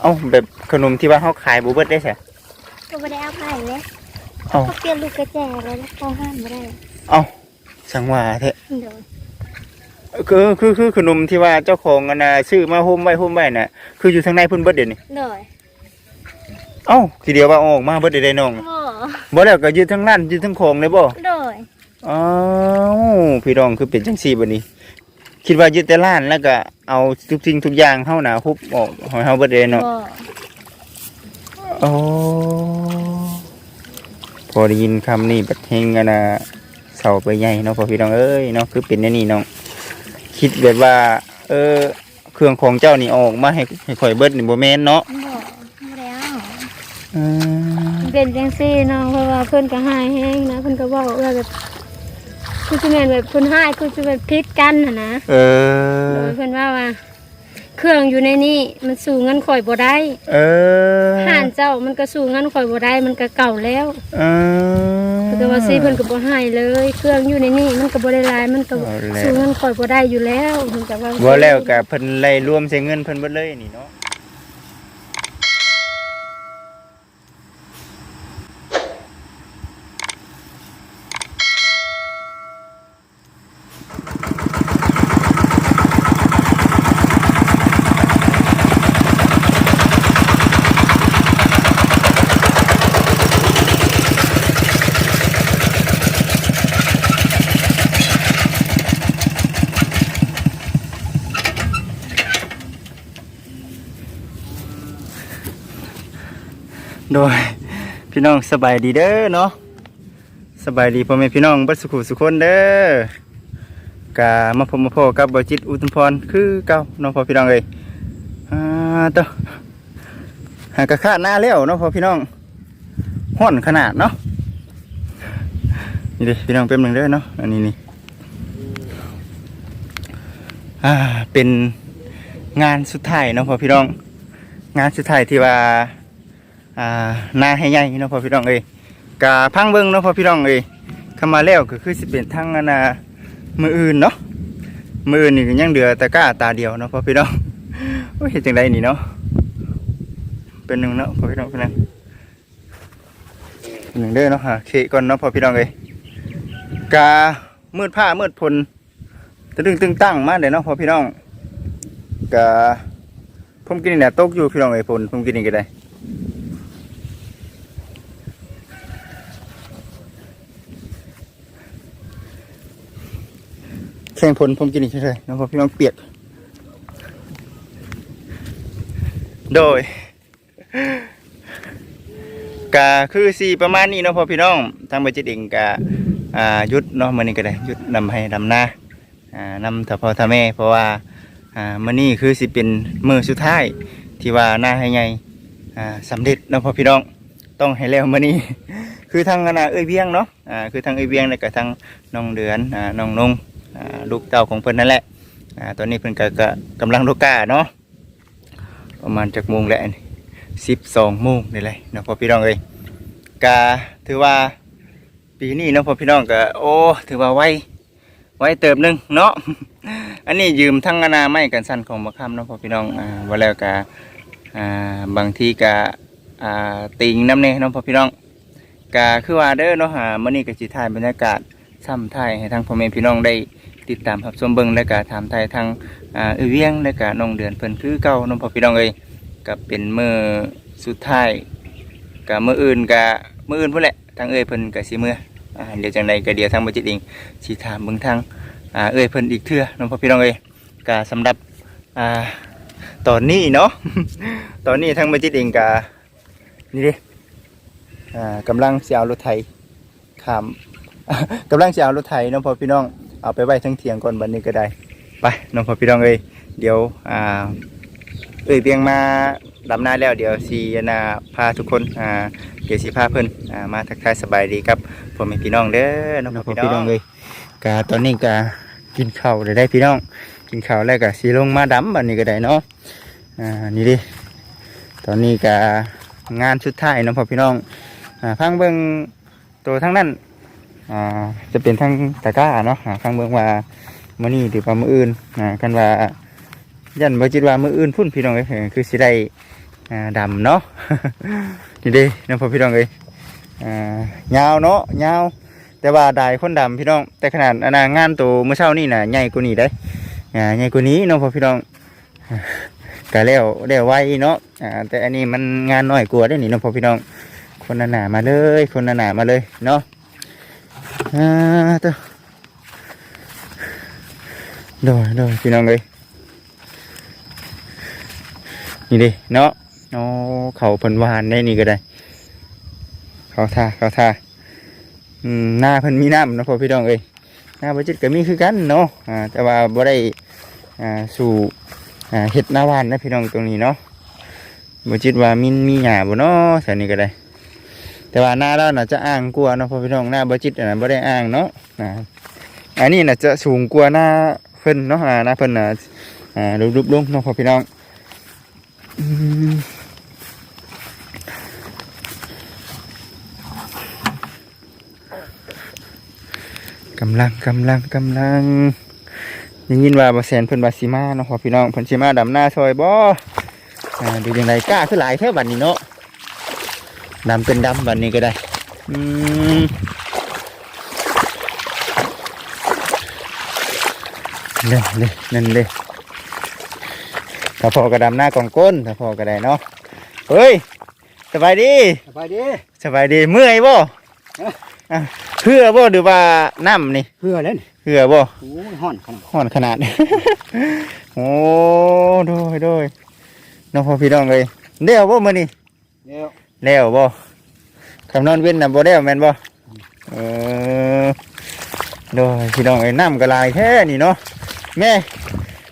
เอ้าแบบขนมที่ว่าเขาขายบูเบิดได้ใช่ก็ไม่ได้เอาไปเลยเอ้าเขาเปลี่ยนลูกกระแจเลยแล้วเขาห้ามไม่ได้เอ้าสังว่าเถอะเดี๋ยวคือคือคือขนมที่ว่าเจ้าของกันนะชื่อมาโฮมไว้โฮมไว้น่ะคืออยู่ทางในเพุ่นเบิดเดี๋ยวนี้เดี๋ยวเอ้าทีเดียวว่าเอาออกมาเบิดได้น้องโอ้บ่แล้วก็ยืดทั้งนั้นยืดทั้งของเลยบ่เดี๋ยว อ้าวพี่น้องคือเป็นจังซี่บัดนี้ คิดว่ายึดแต่ร้านแล้วก็เอาทุกสิ่งทุกอย่างเฮาน่ะฮุบออกให้เฮาเบิดเลยเนาะบ่โอ้พอได้ยินคำนี้บัดเฮงกันน่ะเศร้าไปใหญ่เนาะพ่อพี่น้องเอ้ยเนาะคือเป็นอย่างนี้น้องคิดแบบว่า เออ เครื่องของเจ้านี่เอาออกมาให้ให้ข่อยเบิดนี่บ่แม่นเนาะบ่ไม่ได้เอาอืม เป็นจังซี่เนาะเพราะว่าเพิ่นก็หายแห้งนะเพิ่นก็บอกว่าแบบ คือสิแม่นแบบเพิ่นหายคือสิแบบพิษกันน่ะนะเอโดอ ยเพิ่นว่าว่า เครื่องอยู่ในนี้มันสู่เงินข่อยบ่ได้เออห่านเจ้ามันก็สู่เงินข่อยบ่ได้มันก็เก่าแล้วเออเพิ่นก็ว่าซี่เพิ่นก็บ่ให้เลย เครื่องอยู่ในนี้มันก็บ่ได้หลายมันก็เอาแล้ว สู่เงินข่อยบ่ได้อยู่แล้วเพิ่นก็ว่าบ่แล้วก็เพิ่นไล่รวมใช้เงินเพิ่นเบิดเลยนี่เนาะ โดยพี่น้องสบายดีเด้อเนาะสบายดีพ่อแม่พี่น้องบัดสุขุสุคนเด้อกามาพบมาพอกับบจิตอุทุมพรคือเก่าน้องพ่อพี่น้องเอ้ยอ่าเตอหากระคาดหน้าแล้วเนาะพ่อพี่น้องห่อนขนาดเนาะนี่ดิพี่น้องเป็นหนึ่งเด้อเนาะอันนี้นี่อ่าเป็นงานสุดท้ายเนาะพ่อพี่น้อง งานสุดท้ายที่ว่า อ่านาให้ใหญ่เนาะพ่อพี่น้องเอ้ยกะพังเบิ่งเนาะพ่อพี่น้องเอ้ยเข้ามาแล้วก็คือสิเป็นทางนน่ะมืออื่นเนาะมืออื่นนี่ยังเหลือแต่ก้าตาเดียวเนาะพ่อพี่น้องโอ้ยเฮ็ดจังไดนี่เนาะเป็นหนึ่งเนาะพ่อพี่น้องเป็นหนึ่งเป็นหนึ่งเด้อเนาะหาเคก่อนเนาะพ่อพี่น้องเอ้ยกะมืดผ้ามืดพลตึงตึงตั้งมาเลยเนาะพ่อพี่น้องกะผมกินนี่แหละตกอยู่พี่น้องเอ้ยพลผมกินนี่ก็ได้ แข่งผลผมกินอีกเฉยๆน้องพ่อพี่น้องเปียก โดยกาคือสีประมาณนี้เนาะพ่อพี่น้องทางบริจิตเองกาอ่าหยุดเนาะมื้อนี้ก็ได้ยุดนำให้ดำนาอ่านำถ้าพ่อถ้าแม่ เพราะว่ามื้อนี้คือสิเป็นมือสุดท้ายที่ว่าหน้าให้ใหญ่อ่าสำเร็จเนาะพ่อพี่น้องต้องให้แล้วมื้อนี้คือทางคณะเอ้ยเวียงเนาะคือทางเอ้ยเวียงแล้วก็ทางน้องเดือนอ่าน้องนงอ่า ลูกเต้าของเพิ่นนั่นแหละตอนนี้เพิ่นก็กกำลังโลกาเนาะประมาณจากโมงแล้วสิบสองโมงนี่เลยเนาะพอพี่น้องเอ้ยกาถือว่าปีนี้เนาะพอพี่น้องก็โอ้ถือว่าไวไวเติบหนึงเนาะ อันนี้ยืมทั้งอนาไม้กันสั้นของมะขามเนาะพอพี่น้องอ่าว่าแล้วกาอ่าบางทีกาอ่าติงน้ำเน่เนาะพอพี่น้องกาคือว่าเด้อเนาะหามื้อนี้ก็สิถ่ายบรรยากาศซ้ำไทยให้ทางพ่อแม่พี่น้องได้ ติดตามรับชมเบิ่งและก็ถามไทยทางอ่าเอเวียงและก็น้องเดือนเพิ่นคือเก่าน้องพ่อพี่น้องเอ้ยก็เป็นมื้อสุดท้ายก็มื้ออื่นก็มื้ออื่นพุ่นแหละทางเอ้ยเพิ่นก็สิมื้ออ่าเดี๋ยวจังไดก็เดี๋ยวทางบ่จิตเองสิถามเบิ่งทางอ่าเอ้ยเพิ่นอีกเทื่อน้องพ่อพี่น้องเอ้ยก็สำหรับอ่าตอนนี้เนาะ ตอนนี้ทางบ่จิตเองก็นี่เด้อ่ากำลังสิเอารถไถข้าม กำลังจะเอารถไถน้องพ่อพี่น้อง เอาไปไว้ทั้งเถียงก่อนบันนี้ก็ได้ ไปน้องพ่อพี่น้องเอ้ยเดี๋ยวอ่าเอ้ยเบียงมาดำหน้าแล้วเดี๋ยวสีนาพาทุกคนอ่าเดี๋ยวสีพาเพิ่นอ่ามาทักทายสบายดีครับพ่อแม่พี่น้องเด้อน้องพ่อพี่น้องเอ้ยกาตอนนี้กากินข้าวได้ได้พี่น้อง กินข้าวแล้วก็สีลงมาดำบันนี้ก็ได้เนาะอ่านี่ดิตอนนี้กางานสุดท้ายน้องพ่อพี่น้องอ่าพังเบิ่งตัวทั้งนั้น อ่าจะเป็นทั้งตะก้าเนาะข้างเมืองว่ามื้อนี้หรือว่ามืออื่นอ่ากันว่ายันบ่จิตว่ามืออื่นพุ่นพี่น้องเอ้ยคือสิได้อ่าดำเนาะนี่เดิน้องพ่อพี่น้องเอ้ยอ่ายาวเนาะยาวแต่ว่าได้คนดำพี่น้อง แต่ขนาดอนางานตัวเมื่อเช้านี่น่ะใหญ่กว่านี้ได้อ่าใหญ่กว่านี้น้องพ่อพี่น้องก็แล้วแล้วไวเนาะอ่าแต่อันนี้มันงานน้อยกว่าได้อนี่น้องพ่อพี่น้องคนหนามาเลย คนหนามาเลยเนาะ อ่าตัวโดยโดยพี่น้องเลยนี่ดิเนาะเอาเขาเพิ่นวานได้นี่ก็ได้ เขาท่าเขาท่าอืมหน้าเพิ่นมีน้ำเนะพ่อพี่น้องเอ้ยหน้าบัจิตก็มีคือกันเนาะอ่าแต่ว่าบ่ได้อ่าสู่อ่าเห็ดหน้าวานนะพี่น้องตรงนี้เนาะบัจิตว่ามินมีหญ้าบ่เนาะแถวนี้ก็ได้ แต่ว่าหน้าเราน่ะจะอ้างกลัวเนาะพ่อพี่น้องหน้าบัจิตอันนั้นบ่ได้อ้างเนาะนะอันนี้น่ะจะสูงกว่าหน้าเพิ่นเนาะหน้าเพิ่นน่ะอ่ารูปๆลงเนาะพ่อพี่น้องกำลังกำลังกำลังได้ยินว่าบ่แสนเพิ่นว่าสิมาเนาะพ่อพี่น้องเพิ่นสิมาดำหน้าซอยบ่อ่าดูจังไดกล้าคือหลายแท้บัดนี้เนาะ ดำเป็นดำบัดนี้ก็ได้อืมเด้เด้นั่นเด้ถ้าพอก็ดำหน้ากองก้นถ้าพอก็ได้เนาะเฮ้ยสบายดีสบายดีสบายดีเมื่อยบ่เอ๊ะอะเพื่อบ่หรือว่าน้ำนี่เพื่อเล่นเพื่อบ่โอ้ยห่อนขนาดห่อนขนาดโอ้โดยโดยน้องพ่อพี่น้องเลยเลี้ยวบ่มื้อนี้เดี๋ยว เลี้ยวบ่คำนอนเว้นน่ะบ่เลี้ยวแม่นบ่เออโดยพี่น้องเอ้ยน้ำก็หลายแท้นี่เนาะแม่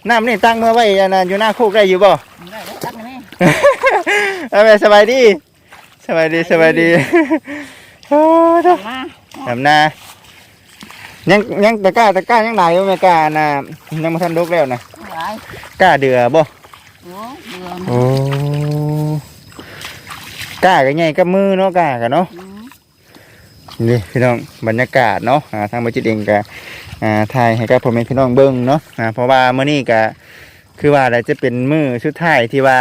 น้ำนี่ตั้งเมื่อไว้อันนั้นอยู่หน้าโคกได้อยู่บ่ได้แล้วตักไหมเอาแม่สบายดีสบายดีสบายดีโอ้เด้อมาทำนายังยังตะกร้าตะกร้ายังไหลอยู่แม่กล้านะยังมาทันลุกแล้วนะหลายกล้าเดือบ่โอ้เบื่อโอ้ กล้ากันไงกับมือเนาะกล้ากันเนาะนี่พี่น้องบรรยากาศเนาะอ่าทางบัจิตเองก็อ่าถ่ายให้กับพ่อแม่พี่น้องเบิ่งเนาะอ่าเพราะว่ามื้อนี้ก็คือว่าอะไรจะเป็นมื้อสุดท้ายที่ว่า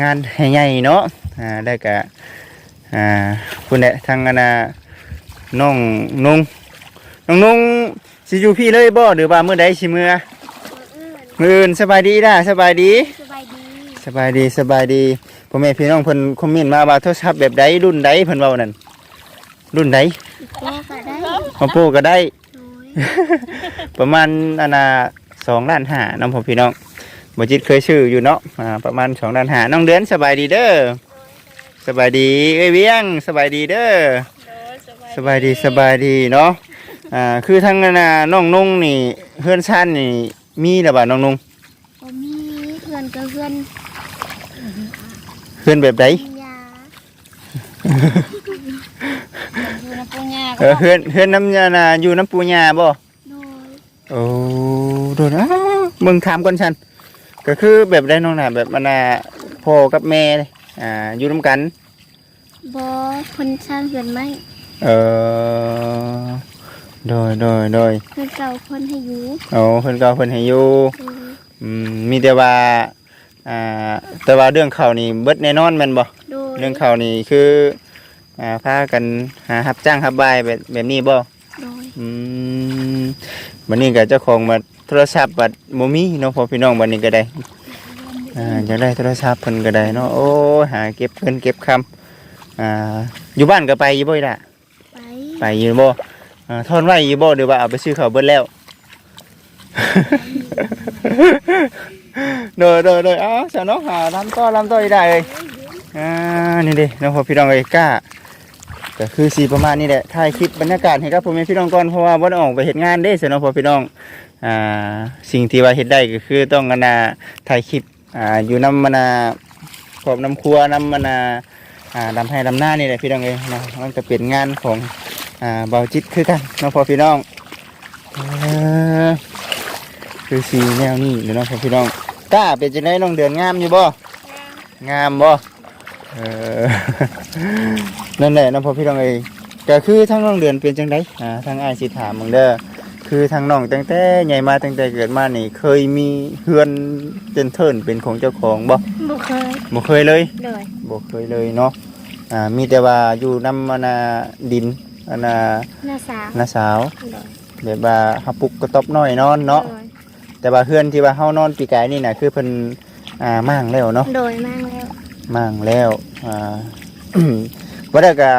งานให้ใหญ่เนาะอ่าได้ก็อ่าคุณแหละทางอนาน้องนุ่งน้องนุ่งสิอยู่พี่เลยบ่หรือว่ามื้อใดสิมื้อมื้ออื่นสบายดีด้าสบายดีสบายดี สบายดีสบายดีพ่อแม่พี่น้องเพิ่นคอมเมนต์มาว่าโทรศัพท์แบบใดรุ่นใดเพิ่นเว้านั่นรุ่นใดก็ก็ได้ Oppo ก็ได้ ประมาณอันน่ะ2ล้านห้าน้องพ่อพี่น้องบ่จิตเคยชื่ออยู่เนาะอ่าประมาณ2ล้านห้าน้องเดือนสบายดีเด้อสบายดีเอ้ยเวียงสบายดีเด้อสบายดีสบายดีเนาะอ่าคือทั้งอันน่ะน้องนุ่งนี่เฮือนชั้นนี่มีแล้วบ่น้องนุ่งผมมีเพื่อนกับเพื่อน เฮือนแบบใดยาอยู่ในปูญาเออเฮือนเฮือนน้ำยาน่ะอยู่น้ำปูยาบ่ โดยโอ้โดนอ้าวมึงถามก่อนฉัน ก็คือแบบได้น้องน่ะแบบมันน่ะพ่อกับแม่เลยอ่าอยู่ร่วมกัน บอคนสร้างเพื่อนไหมเออโดยโดยโดยเพื่อนเก่าคนให้อยู่โอ้เพิ่นก็เพิ่นให้อยู่โดยอืมมีแต่ว่า อ่าแต่ว่าเรื่องเขาวนี่เบิดแน่นอนแม่นบ่โดยเรื่องเขาวนี่คืออ่าพากันหารับจ้างรับบายแบบแบบนี้บ่โดยอืมวันนี้ก็เจ้าของมาโทรศัพท์บัดบ่มีเนาะพอพี่น้องวันนี้ก็ได้อ่าอยากได้โทรศัพท์เพิ่นก็ได้เนาะโอ้ยหาเก็บเพิ่นเก็บคำอ่าอยู่บ้านก็ไปอยู่บ่ล่ะ ไปไปอยู่บ่อ่าทอนไว้อยู่บ่หรือว่าเอาไปซื้อข้าวเบิดแล้ว โดยโดยโดยเอ้าเจ้าน้องหาลำต่อลำต่อได้เลยอ่านี่เดิน้องพ่อพี่น้องเอ้ยก้าก็คือสีประมาณนี้แหละถ่ายคลิปบรรยากาศให้กับพ่อแม่พี่น้องก่อนเพราะว่าบ่ได้ออกไปเฮ็ดงานเด้เสียน้องพ่อพี่น้องอ่าสิ่งที่ว่าเฮ็ดได้ก็คือต้องกันนาถ่ายคลิปอ่าอยู่น้ำมันนาขอบน้ำครัวน้ำมันนาอ่าดำให้ดำหน้านี่แหละพี่น้องเอ้ยเนาะมันจะเป็นงานของอ่าเบาจิตคือกันน้องพอพี่น้องอ่อคือสีแนวนี้เดี๋ยวน้องพอพี่น้อง กล้าเป็นจังไดน้องเดือนงามอยู่บ่ งามบ่ เออ นั่นแหละเน้องพอพี่น้องเอ้ยก็คือทั้งน้องเดือนเป็นจังไดอ่าทางอ้ายสิถามมึงเด้อ คือทางน้องตั้งแต่ใหญ่มาตั้งแต่เกิดมานี่ เคยมีเฮือนเจนเทินเป็นของเจ้าของบ่บุเคยบ่เคยเลยโดยบ่เคยเลยเนาะ อ่า มีแต่ว่าอยู่นำอันน่ะดินอันน่ะหน้าสาวน้าสาวโดยแบบว่าเฮาปลุกกระต๊อบน้อยนอนเนาะโดย แต่ว่าเพื่อนที่ว่าเฮานอนปีกายนี่น่ะคือเพิ่นอ่ามั่างแล้วเนาะโดยมั่งแล้วมั่างแล้วอ่า บ่ได้ก็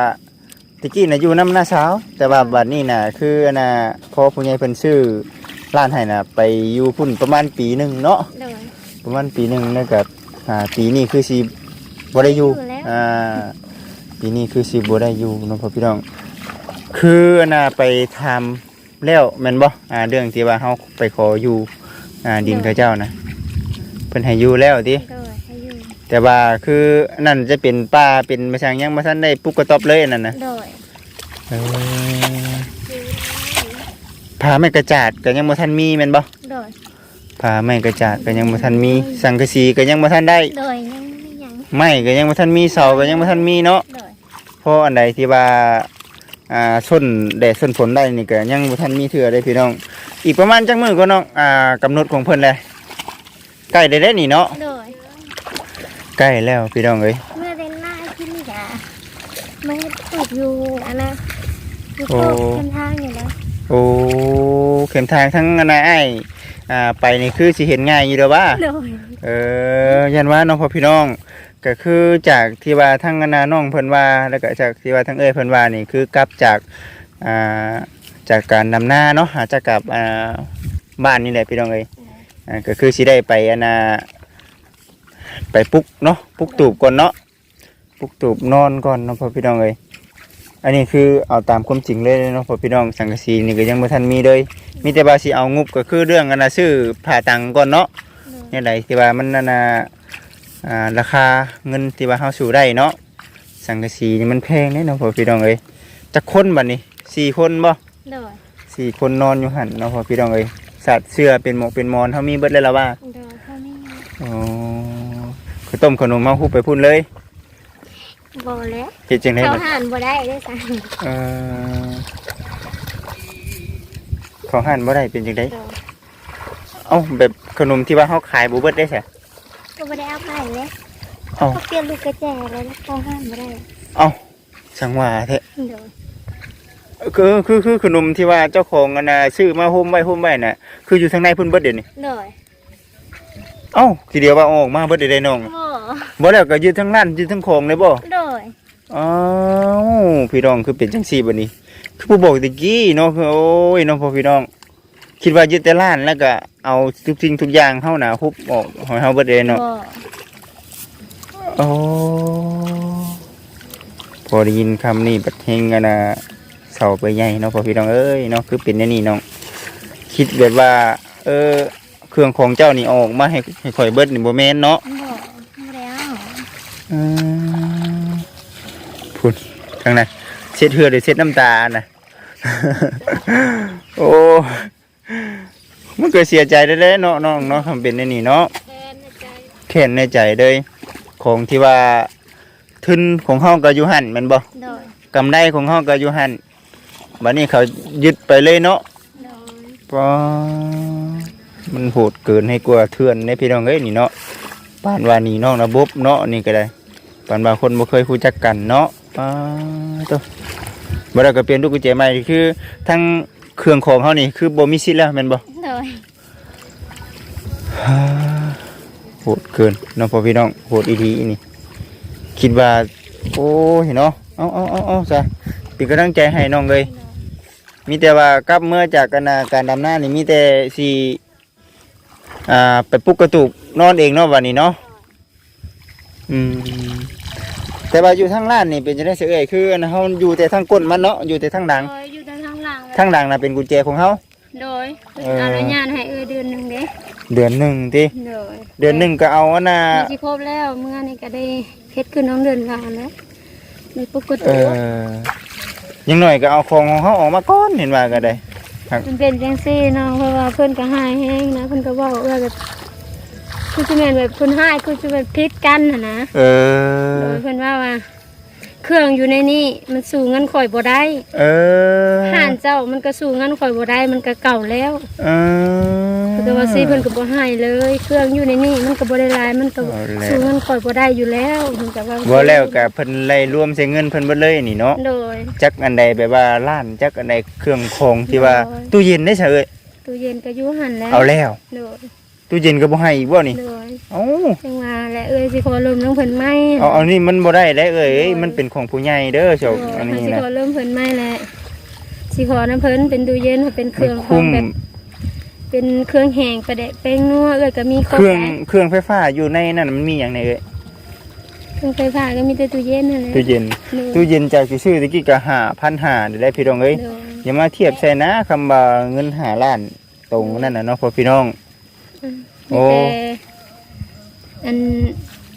ตะกี้น่ะอยู่นำน้าสาว แต่ว่าบัดนี้น่ะคืออันน่ะพอผู้ใหญ่เพิ่นซื้อร้านให้น่ะ ไปอยู่พุ่นประมาณปีหนึงเนาะโดย ประมาณปีหนึงแล้วก็อ่าปีนี้คือสิบ่ได้อยู่บ่ได้อยู่แล้ว อ่าปีนี้คือสิบ่ได้อยู่เนาะพ่อพี่น้อง คืออันน่ะไปทำแล้วแม่นบ่อ่าเรื่องที่ว่าเฮาไปขออยู่ อ่าดินเขาเจ้านะเพิ่นให้อยู่แล้วติโดยให้อยู่แต่ว่าคืออันนั่นจะเป็นป่าเป็นมาช่างยังบ่ทันได้ปลูกกระต๊อบเลยอันนั่นน่ะโดยเออผาไม้กระจาดก็ยังบ่ทันมีแม่นบ่โดยผาไม้กระจาดก็ยังบ่ทันมี สังกะสีก็ยังบ่ทันได้โดยยังไม่ยังไม้ก็ยังบ่ทันมีเสาก็ยังบ่ทันมีเนาะ โดยเพราะอันใดที่ว่าอ่าส้นแดดส้นฝนได้นี่ก็ยังบ่ทันมีเทื่อได้พี่น้อง อีกประมาณจักมื้อก็น้องอ่ากำหนดของเพิ่นเลยใกล้ได้แล้วนี่เนาะโดยใกล้แล้วพี่น้องเอ้ยเมื่อเป็นหน้าที่นี่จ้ะไม่ตกอยู่อันนะอยู่โอ้โตกกันทางอยู่แล้วโอ้เข็มทางทั้งอันน่ะอ้ายอ่าไปนี่คือสิเห็นง่ายอยู่เด้อว่า โดยเออยันว่าน้องพ่อพี่น้องก็คือจากที่ว่าทั้งอนาน้องเพิ่นว่าแล้วก็จากที่ว่าทั้งเอ้ยเพิ่นว่านี่คือกลับจากอ่า จากการนำหน้าเนาะหาจากกับอ่าบ้านนี่แหละพี่น้องเอ้ยอ่าก็คือสิได้ไปอันน่ะไปปลุกเนาะปลุกตูบก่อนเนาะปลุกตูบนอนก่อนเนาะพ่อพี่น้องเอ้ยอันนี้คือเอาตามความจริงเลยเนาะพ่อพี่น้องสังกะสีนี่ก็ยังบ่ทันมีเลยมีแต่ว่าสิเอางบก็คือเรื่องอันน่ะซื้อผ่าตังก่อนเนาะนี่ยไหนที่ว่ามันนั่นน่ะอ่าราคาเงินที่ว่าเฮาสู่ได้เนาะสังกะสีนี่มันแพงเด้เนาะพ่อพี่น้องเอ้ยจักคนบัดนี้สี่คนบ่ โดยสี่คนนอนอยู่หั่นเนาะพ่อพี่น้องเอ้ยสัตว์เสื้อเป็นหมวกเป็นมอนเฮามีเบิดเลยล่ะว่าโดยเขาไม่อ๋อข้าวต้มขนมเฮาฮู้ไปพุ่นเลยบ่แล้วเฮ็ดจังได๋เขาบัดหันบ่ได้ด้วยซ้เออของหั่นบ่ได้เป็นจังได๋ำโดยเอ้าแบบขนมที่ว่าเฮาขายบ่เบิดได้ใช่ก็บ่ได้เอาไปเลยเอ้าเขาเปลี่ยนลูกกระแจเลยแล้วเขาหันบ่ได้เอ้าสังว่าแท้โดย คือคือคือขนมที่ว่าเจ้าของอันน่ะซื้อมาหุ้มไว้หุ้มไว้น่ะคืออยู่ทางในเพุ่นเบิดเดี๋ยวนี้โดยเอ้าทีเดียวว่าเอาออกมาเบิดได้น้องบ่บ่แล้วก็อยู่ทั้งร้านอยู่ทั้งของเลยบ่โดยอ้าวพี่น้องคือเป็นจังซี่บัดนี้ คือผู้บอกตะกี้เนาะคือโอ้ยน้องพ่อพี่น้อง คิดว่ายึดแต่ร้านแล้วก็เอาทุกสิ่งทุกอย่างเฮาน่ะฮุบออกให้เฮาเบิดเลยเนาะบ่โอ้พอได้ยินคำนี้บัดเฮงอันน่ะ เศร้าไปใหญ่เนาะพ่อพี่น้องเอ้ยเนาะคือเป็นแน่นี่น้อง คิดแบบว่า เออ เครื่องของเจ้านี่เอาออกมาให้ให้ข่อยเบิดนี่บ่แม่นเนาะบ่บ่ได้เอาอืมพุ่นข้างในเช็ดเหือดหรือเช็ดน้ำตาน่ะ โอ้มันก็เสียใจได้ๆเนาะน้องเนาะทำเป็นแน่นี่เนาะแทนในใจแค้นในใจเลย ของที่ว่าทุนของเฮาก็อยู่หั่นแม่นบ่โดยกำไรของเฮาก็อยู่หั่น บัดนี้เขายึดไปเลยเนาะโดยป้ามันโหดเกินให้กลัวเทือนในพี่น้องเอ้ยนี่เนาะปานว่านี่น้องระบบเนาะนี่ก็ได้ปานว่าคนบ่เคยรู้จักกันเนาะป้าตัวบ่ได้ก็เปลี่ยนลูกกุญแจใหม่คือทั้งเครื่องของเฮานี่คือบ่มีสิทธิ์แล้วแม่นบ่โดยโหดเกินเน้องพ่อพี่น้องโหดอีทีนี่ คิดว่า โอ้ยเนาะเอาเอาเอาเอาซะ เป็นกำลังใจให้น้องเลย มีแต่ว่ากลับเมื่อจากการนาการดำหน้านี่มีแต่สีอ่าไปปลุกกระตุกนอนเองเนาะวันนี้เนาะอืมแต่ว่าอยู่ทางล่านนี่เป็นจะได้เสียเอ่ยคืออันเฮาอยู่แต่ทางก้นมันเนาะอยู่แต่ทางดัง โดยอยู่ทางหลังทางดังน่ะเป็นกุญแจของเฮาโดยเอออนุญาตให้เออเดือนหนึงเด้เดือนหนึ่งติโดยเดือนหนึ่งก็เอาอันน่ะมีสิครบแล้วเมื่อนี่ก็ได้เฮ็ดขึ้นน้องเดือนกลางแล้วในปกเอติออ ยังหน่อยก็เอาของของเขาออกมาก่อนเห็นว่าก็ได้มันเป็นจังซี่เนาะเพราะว่าเพิ่นก็หายแฮงนะเพิ่นก็เว้าว่าแบบคือสิแม่นแบบเพิ่นหายคือสิแบบพิษกันน่ะนะเอโดอยเพิ่นว่าว่า เครื่องอยู่ในนี้มันสู้เงินข่อยบ่ได้เออห่านเจ้ามันก็สู้เงินข่อยบ่ได้มันก็เก่าแล้วเออก็ว่าซีเพิ่นก็บ่ให้เลย เครื่องอยู่ในนี่มันก็บ่ได้หลายมันก็เอาแล้วสู้เงินข่อยบ่ได้อยู่แล้วเพิ่นก็ว่าบ่แล้วก็เพิ่นไล่รวมใส่เงินเพิ่นเบิดเลยนี่เนาะโดยจักอันใดแบบว่าร้านจักอันใดเครื่องของที่ว่าโอ้ยตู้เย็นได้ซะเอ้ยตู้เย็นก็อยู่หั่นแล้วเอาแล้วโดย ตู้เย็นก็บ่ให้อีกบ่นี่โดยเอ้าจังว่าและเอ้ยสิขอเริ่มน้องเพิ่นใหม่เอาเอานี่มันบ่ได้แล้วเอ้ยมันเป็นของผู้ใหญ่เด้อเจ้าอันนี้สินะขอเริ่มเพิ่นใหม่แหละสิขอน้ำเพิ่นเป็นตู้เย็นเป็นเคมัรื่นองขอคุ้งมแบบเป็นเครื่องแห้งประเดะแป้งนัวเอ้ยก็มีครเคบรื่องแหละเครื่องไฟฟ้าอยู่ในนั้นมันมีหยังในเอ้ยเครื่องไฟฟ้าก็มีแต่ตู้เย็นนั่นแหละตู้เย็นโดยตู้เย็นจากสิซื้อตะกี้ก็5,500ได้ได้พี่น้องเอ้ยโดยอย่ามาเทียบใส่นะคำว่าเงิน5ล้านตรงนั่นน่ะเนาะพ่อพี่น้อง โอ้มีแต่อัน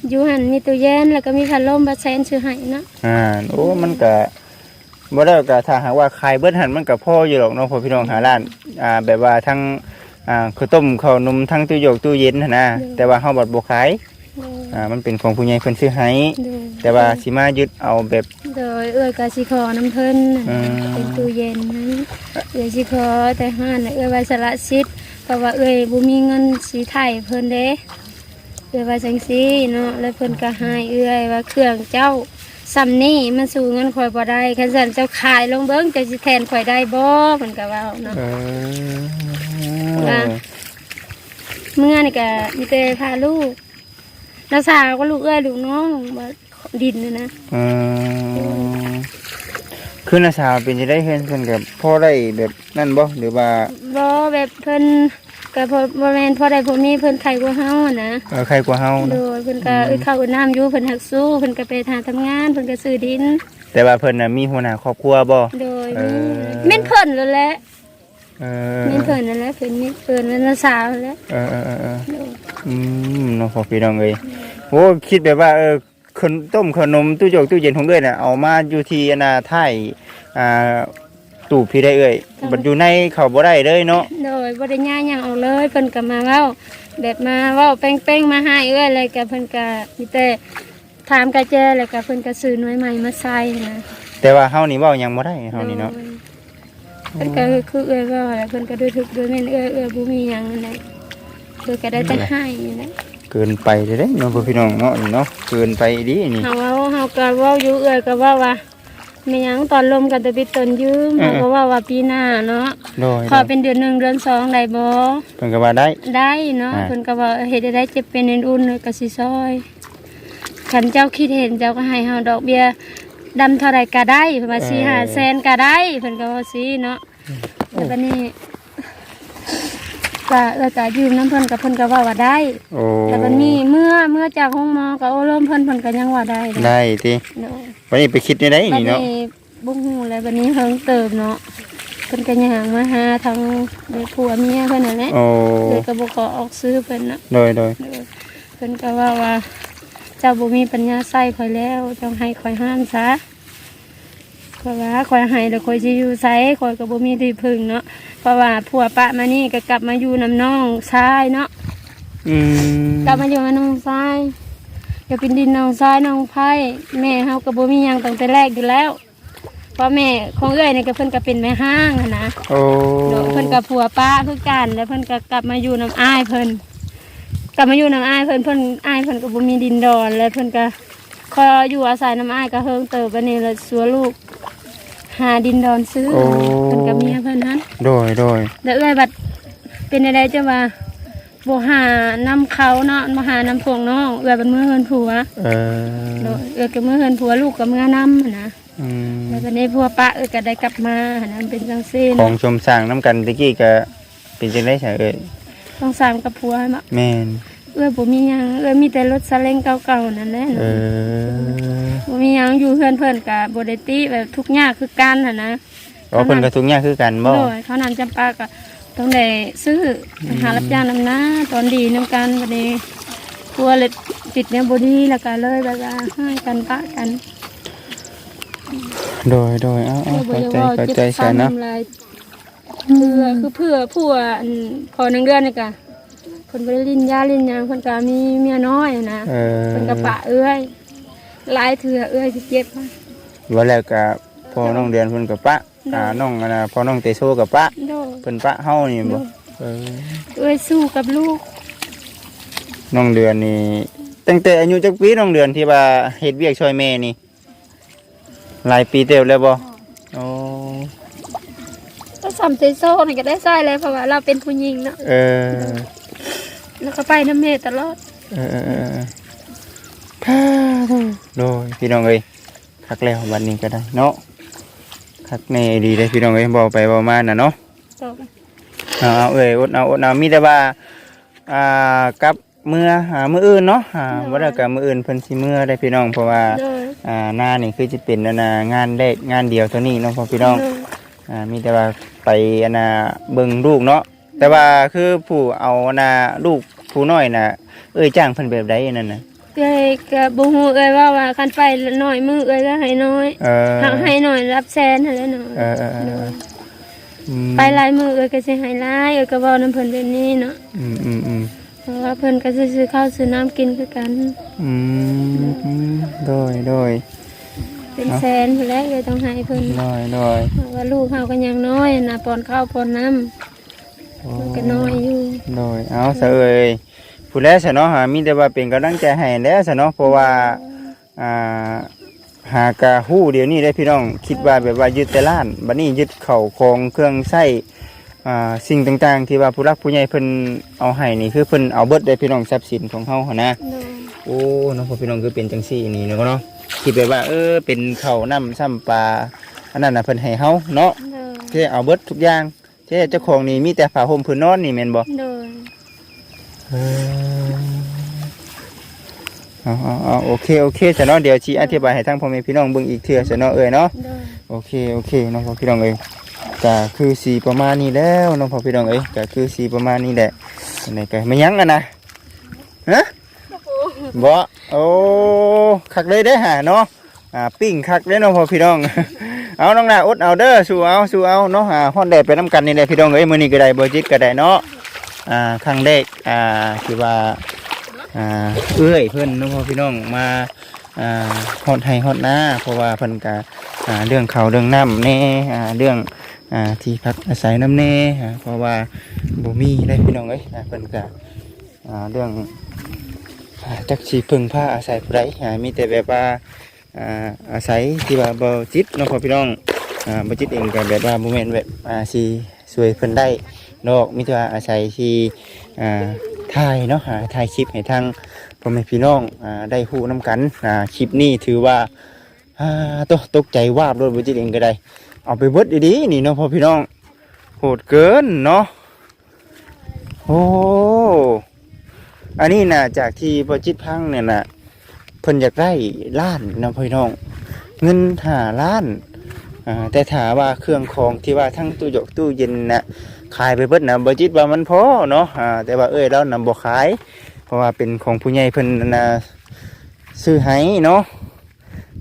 อยูหันมีตู้เย็นแล้วก็มีพัดลมบัดแซนชื่อให้เนาะอ่าโอ้มันก็บ่ได้ก็ถ้าหากว่าขายเบิดหันมันก็พออยู่หรอกเนาะพ่อพี่น้องหาร้านอ่าแบบว่าทั้งอ่าข้าวต้มข้าวนมทั้งตู้โยกตู้เย็นหั้นนะแต่ว่าเฮาบ่บ่ขายโดยอ่ามันเป็นของผู้ใหญ่เพิ่นซื้อให้ โดยแต่ว่าสิมายึดเอาแบบ โดยเอื้อยกาสิขอน้ำเพิ่นน่ะอืม เป็นตู้เย็นนั้นเอื้อยสิขอแต่ห้านน่ะเอื้อยไว้สละสิทธิ์ เพราะว่าเอื้อยบ่มีเงินสีไทยเพิ่นเด้เอื้อยว่าจังซี่เนาะแล้วเพิ่นก็ให้เอื้อยว่าเครื่องเจ้าซ้ำนี่มันสู้เงินข่อยบ่ได้คันซั่นเจ้าขายลงเบิ่งเจะสิแทนข่อยได้บ่เพิ่นก็เว้าเนาะเอว่าอเมื่อนี่ก็มีแต่พาลูกน้าสาวก็ลูกเอ้ยลูกน้องมาดินนะนะเออ คือน้าสาวเป็นจะได้เฮ็ดเพิ่นก็พอได้แบบนั่นบ่หรือว่าบ่แบบเพิ่นก็พอบ่แม่นพอได้พอมีเพิ่นไข่กว่าเฮาอะนะเออใครกว่าเฮาโดเนาะยเพิ่นก็เอ้ยข้าวเอ้ยน้ำอยู่เพิ่นหักสู้เพิ่นก็ไปทางทำงานเพิ่นก็ซื้อดิน แต่ว่าเพิ่นน่ะมีหัวหน้าครอบครัวบ่โดยเอมีอแม่นเพิ่นแล้วแหละเออแม่นเพิ่นนั่นแหละเพิ่นนี่เพิ่นเป็นน้าสาวนั่นแหล้วเออเออเออเออโดยอืมน้องพ่อพี่น้องเอ้ยโอ้คิดแบบว่าเออ ขนต้มขนมตู้โยกตู้เย็นของเอ้ยน่ะเอามาอยู่ที่อนาไทยอ่าตู้พี่ได้เอ้ยบัดอยู่ในเขาบ่ได้เลยเนาะโดยบ่ได้ย่าหยังออกเลยเพิ่นก็มาเว้าแบบมาเว้าเป้งๆมาให้เอ้ยอะไรก็เพิ่นก็มีแต่ถามกระแจแล้วก็เพิ่นก็ซื้อหน่วยใหม่มาใส่นะแต่ว่าเฮานี่เว้าหยังบ่ได้เฮานี่เนาะเพิ่นก็คือเอ้ยเว่าแหละเพิ่นก็ด้วยทุกข์ด้วยแม่นเอ้ยเอ้ยบ่มีหยังนั่นแหละเพิ่นก็ได้แต่ให้นี่แหละ เกินไปเด้เด้น้องพ่อพี่น้องเนาะนี่เนาะเกินไปดีนี่เฮาเว้าเฮาก็เว้าอยู่เอ้ยก็เว่าว่ามีหยังตอนลมกันแต่ปิดตนยืมเฮาก็เว่าว่าปีหน้าเนาะโดยขอเป็นเดือนหนึ่งเดือนสองได้บ่เพิ่นก็ว่าได้ ได้เนาะอ่า เพิ่นก็ว่าเฮ็ดได้เจ็บเป็นเอ็นอุ่นเลยก็สิซอยคันเจ้าคิดเห็นเจ้าก็ให้เฮาดอกเบี้ยดำเท่าไรก็ได้เพิ่นว่าสิหาแสนก็ได้เพิ่นก็ว่าสิเนาะแล้วบัดนี้ ก็เออก็ยืมน้ำเพิ่นกับเพิ่นก็ว่าว่าได้ โอ้แต่บัดนี้เมื่อเมื่อจากห้องหมอก็โอ้เริ่มเพิ่นเพิ่นก็ยังว่าได้เนาะได้ติเนาะวันนี้ไปคิดได้ได้บัดนี่เนาะนี้บุ้งหูแล้วบัดนี้เฮิงเติมเนาะเพิ่นก็ย่างมาหาทางเด็กผัวเมียเพิ่นนั่นแหละโอ้เลยก็บ่ขอออกซื้อเพิ่นน่ะโดยโดยเพิ่นก็ว่าว่า เจ้าบ่มีปัญญาใส่ข่อยแล้วจงให้ข่อยห้ามซะข่อยว่าข่อยให้แล้วข่อยสิอยู่ไสข่อยก็บ่มีที่พึ่งเนาะ เพราะว่าผัวปะมานี่ก็กลับมาอยู่นํน้องชายเนาะอืมกลับมาอยู่กับน้องชายก็เป็นดินน้องชายน้องไผ่แม่เฮาก็บ่มีหยังตั้งแต่แรกอยู่แล้วเพราะแม่ของเอ้อยนี่ก็เพิ่นก็เป็นแม่ห้างอะนะโอ้โดยเพิ่นกับผัวป้าคือกันแล้วเพิ่นก็กลับมาอยู่น้ำอ้ายเพิ่นกลับมาอยู่น้ำอ้ายเพิ่นเพิ่นอ้ายเพิ่นก็บ่มีดินดอนแล้วเพิ่นก็คอยอยู่อาศัยน้ำอ้ายก็เฮิงเติบไปนี่แล้วสัวลูก หาดินดอนซื้อเพิ่นก็เมียเพิ่นนั้นโดยโดยแล้วเอ้อยบัดเป็นอะไรจะว่าบ่หานำเขาเนาะบ่หานำพวงน้องเอ้อยบัดมื้อเฮือนผัวเอโดอยเอ้อยก็มื้อเฮือนผัวลูกก็มื้อนำนะอืมแล้วบัดนี้ผัวป้าเอ้อยก็ได้กลับมาหันนั้นเป็นจังซี่ขอเนาะงชมสร้างน้ำกันตะกี้ก็เป็นจังได๋ใช่เอ้ยต้องสร้างกับผัวให้มา แม่น เอ้ยบ่มีหยังเอ้ยมีแต่รถซาเล้งเก่าๆนั่นแหละเออบ่มีหยังอยู่เพื่อนเพิ่นก็บ่ได้ติแบบทุกข์ยากคือกันหั่นนะอ๋อเพิ่นก็ทุกอย่างคือกันบ่โดยเขานำจำปาก็ต้องได้ซื้อไปหารับจ้างนำนาตอนดีนํกันบัดนี้กลัวเลยจิตเนี่ยบ่ดีแล้วก็เลยแบบว่าให้กันปะกันโดยโดยเอ้าเอ้ยๆเข้าใจเข้าใจซะเนาะเพื่อคือเพื่อผัวอันพอหนึ่งเดือนนี่ก็ เพิ่นบ่ได้ลิ้นยาลิ้นหยังเพิ่นก็มีเมียน้อยนะเออเพิ่นก็ปะเอ้ยหลายเถื่อเอ้ยสิเจ็บค่ะ ว่าแล้วก็พ่อน้องเดือนเพิ่นก็ปะอ่าน้องอันน่ะพ่อน้องเตโซก็ปะโดเพิ่นปะเฮานี่บ่เออเอ้ยสู้กับลูกน้องเดือนนี่ตั้งแต่อายุจักปีน้องเดือนที่ว่าเฮ็ดเวียกช่วยแม่นี่ หลายปีเต็มแล้วบ่โอ้ก็สำเซโซ่นี่ก็ได้ใส่เลยเพราะว่าเราเป็นผู้หญิงเนาะเออ แล้วก็ไปน้ำเมตลอดเออเออเออเออพาโถ่โดยพี่น้องเอ้ยคักแล้ววันนี้ก็ได้เนาะคักแน่ดีเลยพี่น้องเอ้ยบอกไปบอกมาน่ะเนาะโดยเอาเอาเอ้ยอดเอาอดเอามีแต่ว่าอ่ากับเมื่อหามื้ออื่นเนาะอ่าบ่ได้กับมื้ออื่นเพิ่นสิมื้อได้พี่น้องเพราะว่า โดย อ่าหน้านี่คือจะเป็นอันน่ะงานแรกงานเดียวเท่านี้เนาะพ่อพี่น้องอ่ามีแต่ว่าไปอันน่ะเบิ่งลูกเนาะ แต่ว่าคือผู้เอาอันน่ะลูกผู้น้อยน่ะเอ้ยจ้างเพิ่นแบบใดอันนั่นน่ะเอ้ยก็บ่ฮู้เอ้ยว่าว่าคันไปน้อยมือเอ้ยก็ให้น้อยเออหักให้หน่อยรับแสนหั่นแหละเนาะเออเออเออเอออืมไปหลายมือเอ้ยก็สิให้หลายเอ้ยก็เว้านำเพิ่นแบบนี้เนาะอืมอืมอืมเพราะว่าเพิ่นก็สิซื้อข้าวซื้อน้ำกินคือกันอืมอืมโดยโดยเป็นแสนพุ่นแหล้วเอ้ยต้องให้เพิ่นโดยโดยเพราะว่าลูกเฮาก็ยังน้อยน่ะป้อนข้าวป้อนน้ำโอ้ มันก็น้อยอยู่โดยเอาซะเอ้ยผู้แลซะเนาะหามีแต่ว่าเป็นกำลังใจให้แล้วซะเนาะเพราะว่าอ่าหากะฮู้เดี๋ยวนี้ได้พี่น้องคิดว่าแบบว่ายึดแต่ล้านบัดนี้ยึดเข่าของเครื่องใช้อ่าสิ่งต่างๆ ที่ว่าผู้รักผู้ใหญ่เพิ่นเอาให้นี่คือเพิ่นเอาเบิดได้พี่น้องทรัพย์สินของเฮาหั่นนะ โดยโอ้น้องพ่อพี่น้องคือเป็นจังซี่นี่เนาะเนาะคิดไปว่า เออเป็นข้าวน้ำซ้ำปลาอันนั้นน่ะเพิ่นให้เฮาเนาะโดย ที่เอาเบิดทุกอย่าง ที่เจ้าของนี่มีแต่ผ้าห่มผืนนอนนี่แม่นบ่โดยเออเอาเอาเอาโอเคโอเคซะเนาะเดี๋ยวชี้อธิบายให้ทั้งพ่อแม่พี่น้องเบิ่งอีกเทื่อซะเนาะเอ้ยเนาะ โดยโอเค โอเคน้องพ่อพี่น้องเอ้ยก็คือสีประมาณนี้แล้วน้องพ่อพี่น้องเอ้ยก็คือสีประมาณนี้แหละอันไหนก็ไม่ยั้งกันนะฮะบ่โอ้คักเลยได้อหาเนาะอ่าปิ้งคักเลยน้องพ่อพี่น้อง เอาน้องนาอดเอาเด้อสู้เอาสู้เอาเนาะอ่าฮอนแดดไปน้ำกันนี่แหละพี่น้องเอ้ยมื้อนี้ก็ได้บร์จิตก็ได้เนาะอ่าครั้งแรกอ่าที่ว่าอ่าเอ้ยเพิ่นน้องพ่อพี่น้องมาอ่าฮอดให้ฮอดหน้าเพราะว่าเพิ่นก็อ่าเรื่องเขาวเรื่องน้ำแน่อ่าเรื่องอ่าที่พักอาศัยน้ำแน่อ่าเพราะว่าบ่มีได้พี่น้องเอ้ยอ่าเพิ่นก็อ่าเรื่องอ่าจักสิพึ่งผ้าอาศัยผู้ใดอ่ามีแต่แบบว่า อ่าอาศัยที่ว่าบ่จิตเนาะพ่อพี่น้องอ่าบ่จิตเองก็แบบว่าบ่แม่นแบบอ่าสิช่วยเพิ่นได้ดอกมีแต่ว่าอาศัยที่อ่าถ่ายเนาะอ่าถ่ายคลิปให้ทางพ่อแม่พี่น้องอ่าได้ฮู้นํกันอ่าคลิปนี้ถือว่าอ่าตกตกใจวาบรถบุจิตเองก็ได้ เอาไปเบิดดีๆนี่เนาะพ่อพี่น้องโหดเกินเนาะโอ้อันนี้นะจากที่บจิตพังเนี่ยนะ เพิ่นอยากได้ล้านนะพี่น้อง เงินหาล้านแต่ถามว่าเครื่องของที่ว่าทั้งตู้หยกตู้เย็นนะขายไปเบิดนะบจิตว่ามันพอเนาะแต่ว่าเอ้ยเรานำบ่ขาย เพราะว่าเป็นของผู้ใหญ่เพิ่นนะซื้อให้เนาะ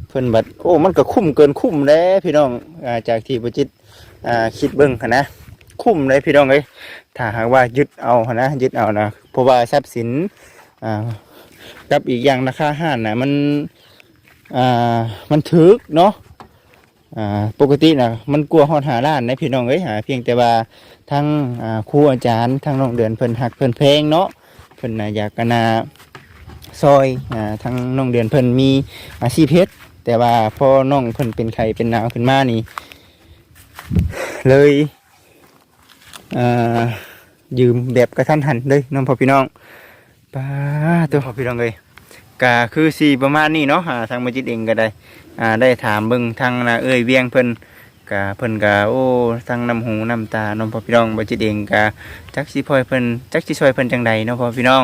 เพิ่นบัดโอ้มันก็คุ้มเกินคุ้มแล้วพี่น้องอาจากที่บุจิตคิดเบิ่งนะคุ้มเลยพี่น้องเอ้ยถ้าหากว่ายึดเอานนะยึดเอานะเพราะว่าทรัพย์สินอ่า กับอีกอย่างราคาห้านนะมันอ่ามันถึกเนาะอ่าปกตินะมันกลัวฮอดหาล้านนะพี่น้องเอ้ยหาเพียงแต่ว่าทั้งอ่าครูอาจารย์ทั้งน้องเดือนเพิ่นหักเพิ่นเพลงเนาะเพิ่นนะอยากกันนาซอยอ่าทั้งน้องเดือนเพิ่นมีอาชีพเฮ็ดแต่ว่าพอน้องเพิ่นเป็นไข้เป็นหนาวขึ้นมานี่ เลยอ่ายืมแบบกระทันหันเลยน้องพ่อพี่น้อง ป้าตัวพ่อพี่น้องเลยก็คือสีประมาณนี้เนาะทางมัจิตเองก็ได้ได้ถามเบิ่งทางนาเอ้ยเวียงเพิ่นก็เพิ่นก็โอ้ทางน้ำหูน้ำตาน้องพ่อพี่น้องมัจิตเองก็จักสิพอยเพิ่นจักสิช่วยเพิ่นจังใดเนาะพ่อพี่น้อง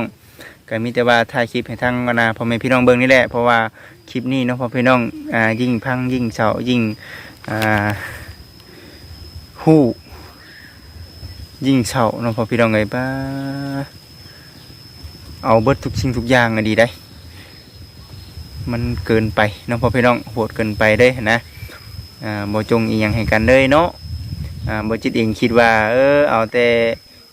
ก็มีแต่ว่าถ่ายคลิปให้ทางนาพ่อแม่พี่น้องเบิ่งนี่แหละเพราะว่าคลิปนี้เนาะพ่อพี่น้องอ่ายิ่งพังยิ่งเสายิ่งอ่าหู้ยิ่งเสาเนาะพ่อพี่น้องไงป้า เอาเบิดทุกสิ่งทุกอย่างอะดีได้ มันเกินไปเนาะพอพี่น้องโหดเกินไปเด้นะอ่าบ่จงอีหยังให้กันเลยเนาะอ่าบ่จิตเองคิดว่า เออเอาแต่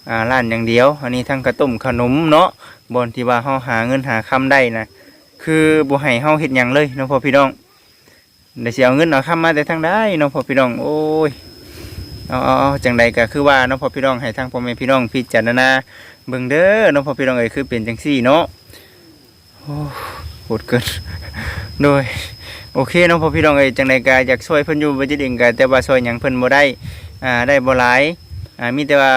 อ่าร้านอย่างเดียว อันนี้ทั้งกระตุ้มขนมเนาะบนที่ว่าเฮาหาเงินหาคำได้นะคือบ่ให้เฮาเฮ็ดหยังเลยน้องพ่อพี่น้องเดี๋ยวสิเอาเงินเอาคำมาแต่ทางใดเน้องพ่อพี่น้องโอ้ย อาเอาจังใดก็คือว่าเนาะพ่อพี่น้องให้ทางพ่อแม่พี่น้องพิจารณาเบิ่งเด้อเนาะพ่อพี่น้องเอ้ยคือเป็นจังซี่เนาะโอ้โหดเกินโดยโอเคเนาะพ่อพี่น้องเอ้ยจังใดก็อยากช่วยเพิ่นอยู่บ่จิตเองก็แต่ว่าช่วยหยังเพิ่นบ่ได้อ่าได้บ่หลายอ่ามีแต่ว่า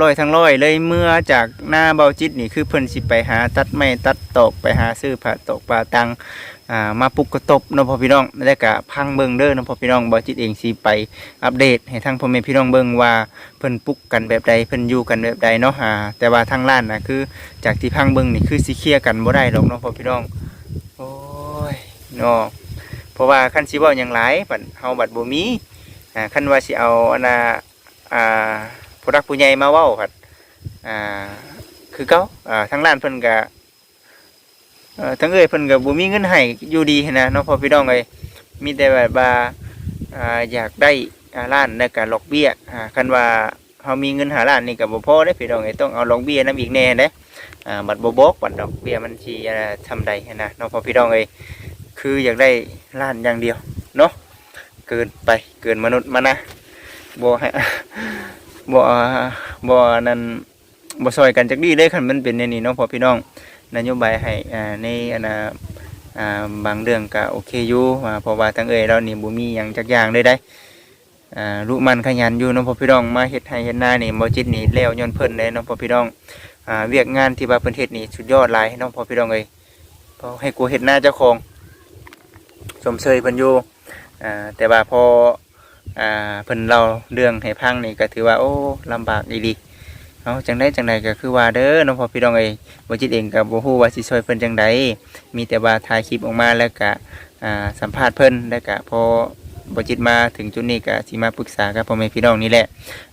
ร้อยทั้งร้อยเลยเมื่อจากหน้าเบาจิตนี่คือเพิ่นสิไปหาตัดไม้ตัดตอกไปหาซื้อผ้าตอกปลาตังอ่ามาปุกกระตบเนาะพ่อพี่น้องแล้ก็พังเบิ่งเด้อเนาะพ่อพี่น้องบ่จิตเองสิไปอัปเดต ให้ทางพ่อแม่พี่น้องเบิ่งว่าเพิ่นปุกกันแบบใดเพิ่นอยู่กันแบบใดเนาะอ่าแต่ว่าทางร้านน่ะคือ จากที่พังเบิ่งนี่คือสิเคลียร์กันบ่ได้ดอกเนาะพ่อพี่น้องโอ้ยเนาะเพราะว่าคันสิเว้าหยังหลายบัดเฮาบัดบ่มีอ่าคันว่าสิเอาอันน่ะอ่าผู้รักผู้ใหญ่มาเว้าบัดอ่าคือเก่าอ่าทางร้านเพิ่นก็ ทั้งเอ้ยเพิ่นก็บ่มีเงินให้อยู่ดีนะเนาะพ่อพี่น้องเอ้ยมีแต่แบบว่าอ่าอยากได้อ่าร้านแล้วก็ลอกเบี้ยอ่าคันว่าเฮามีเงินหาร้านนี่ก็บ่พอเด้พี่น้องเอ้ยต้องเอาลอกเบี้ยนํอีกแน่เด้อ่าบัดบ่บอกบัดดอกเบี้ยมันสิอ่าทำาใดหั้นะเนาะพ่อพี่น้องเอ้ยคืออยากได้ร้านอย่างเดียวเนาะเกินไปเกินมนุษย์มานะบ่ให้บ่บ่นั่นบ่ซอยกันจักดีเลยคันมันเป็นแนวนี้เนาะพ่อพี่น้อง นโยบายให้อ่าในอันน่ะอ่าบางเรื่องก็โอเคอยู่อ่าเพราะว่าทั้งเอ่ยเรานี่บ่มีหยังจักอย่างเลยได้อ่ารู้มันขยันอยู่เนาะพ่อพี่น้องมาเฮ็ดให้เฮ็ดนานี่บ่จิตนี่แล้วย้อนเพิ่นเลยเนาะพ่อพี่น้องอ่าเวียกงานที่ว่าเพิ่นเฮ็ดนี่สุดยอดหลายเนาะพ่อพี่น้องเอ้ยเพราะให้กูเฮ็ดหน้าเจ้าของสมเชยเพิ่นอยู่อ่าแต่ว่าพออ่าเพิ่นเล่าเรื่องให้พังนี่ก็ถือว่าโอ้ลำบากอีหลี เอาจังไดจังไดก็คือว่าเด้อเนาะพ่อพี่น้องเอ้ยบ่จิตเองกับบ่ฮู้ว่าสิช่วยเพิ่นจังใดมีแต่ว่าถ่ายคลิปออกมาแล้วก็อ่าสัมภาษณ์เพิ่นแล้วก็พอบ่จิตมาถึงจุดนี้ก็สิมาปรึกษากับพ่อแม่พี่น้องนี่แหละ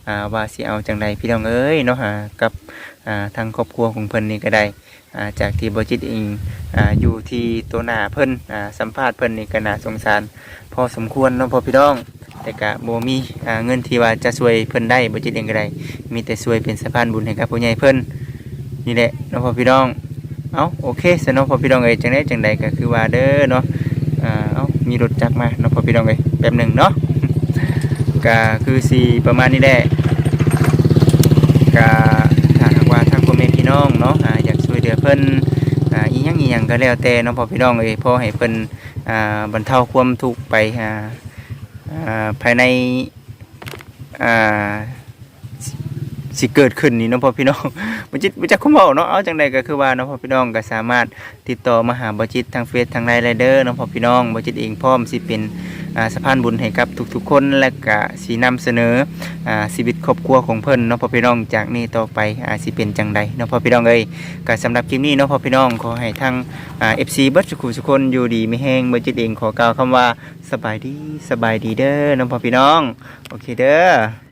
อ่าว่าสิเอาจังใดพี่น้องเอ้ยเนาะหากับอ่าทางครอบครัวของเพิ่นนี่ก็ได้อ่าจากที่บ่จิตเองอ่าอยู่ที่ตัวหน้าเพิ่นอ่าสัมภาษณ์เพิ่นนี่ก็น่าสงสารพอสมควรเนาะพ่อพี่น้อง แต่ก็บ่มีเงินที่ว่าจะช่วยเพิ่นได้บ่จิตเองก็ได้มีแต่ช่วยเป็นสะพานบุญให้กับผู้ใหญ่เพิ่นนี่แหละน้องพ่อพี่น้องเอาโอเคสนองพ่อพี่น้องเอ้ยจังไดจังใดก็คือว่าเด้อเนาะอ่าเอามีรถจักรมาเน้องพ่อพี่น้องเอ้ยแป๊บหนึ่งเนาะก็คือสีประมาณนี้แหละก็ถ้าหากว่าทางพ่อแม่พี่น้องเนาะอ่าอยากช่วยเหลือเพิ่นอ่าอีหยังอีหยังก็แล้วแต่น้องพ่อพี่น้องเอ้ยพอให้เพิ่นอ่าบรรเทาความทุกข์ไปอ่า ภายในอ่า สิเกิดขึ้นนี่เนาะพ่อพี่น้องบ่จิตบ่จักคุมเว้าเนาะเอาจังใดก็คือว่าเนาะพ่อพี่น้องก็สามารถติดต่อมาหาบ่จิตทางเฟซทางไลน์ไรเดอร์เนาะพ่อพี่น้องบ่จิตเองพร้อมสิเป็นอ่าสะพานบุญให้กับทุกๆคนและก็สินำเสนออ่าชีวิตครอบครัวของเพิ่นเนาะพ่อพี่น้องจากนี้ต่อไปอ่าสิเป็นจังใดเนาะพ่อพี่น้องเอ้ยก็สำหรับคลิปนี้เนาะพ่อพี่น้องขอให้ทางอ่า FC เบิดทุกผู้ทุกคนอยู่ดีมีแฮงบ่จิตเองขอกล่าวคำว่าสบายดีสบายดีเด้อเนาะพ่อพี่น้องโอเคเด้อ